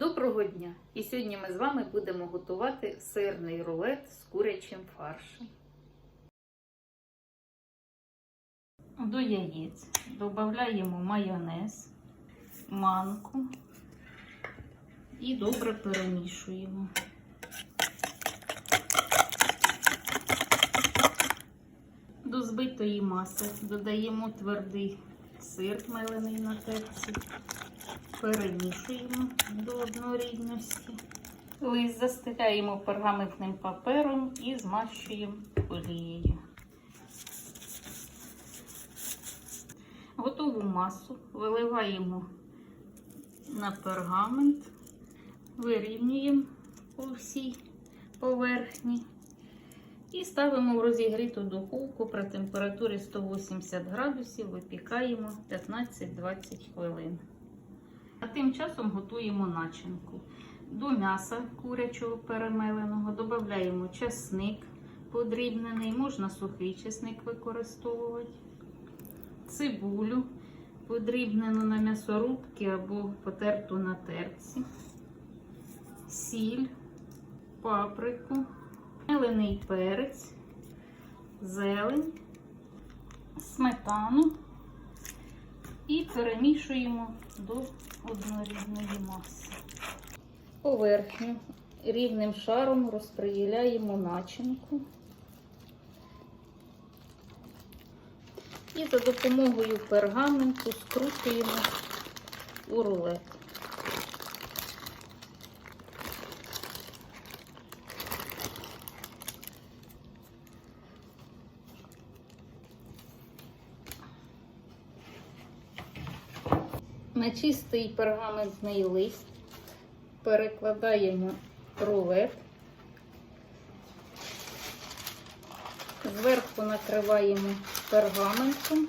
Доброго дня! І сьогодні ми з вами будемо готувати сирний рулет з курячим фаршем. До яєць додаємо майонез, манку і добре перемішуємо. До збитої маси додаємо твердий сир мелений на терці. Перемішуємо до однорідності. Лист застиляємо пергаментним папером і змащуємо олією. Готову масу виливаємо на пергамент, вирівнюємо по всій поверхні і ставимо в розігріту духовку при температурі 180 градусів, випікаємо 15-20 хвилин. А тим часом готуємо начинку. До м'яса курячого перемеленого додаємо часник подрібнений, можна сухий часник використовувати, цибулю подрібнену на м'ясорубки або потерту на терці, сіль, паприку, мелений перець, зелень, сметану і перемішуємо до однорідної маси. Поверхню рівним шаром розприділяємо начинку і за допомогою пергаменту скручуємо у рулет. На чистий пергаментний лист. Перекладаємо рулет, зверху накриваємо пергаментом.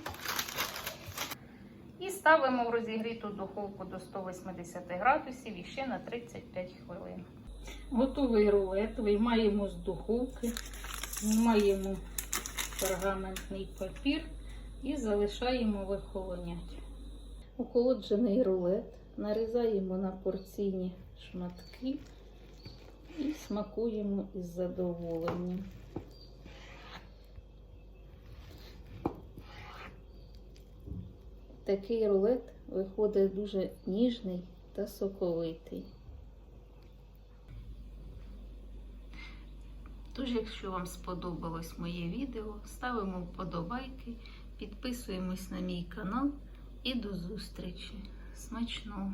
І ставимо в розігріту духовку до 180 градусів ще на 35 хвилин. Готовий рулет. Виймаємо з духовки, знімаємо пергаментний папір і залишаємо вихолоняти. Охолоджений рулет нарізаємо на порційні шматки і смакуємо із задоволенням. Такий рулет виходить дуже ніжний та соковитий. Тож, якщо вам сподобалось моє відео, ставимо вподобайки, підписуємось на мій канал і до зустрічі. Смачного!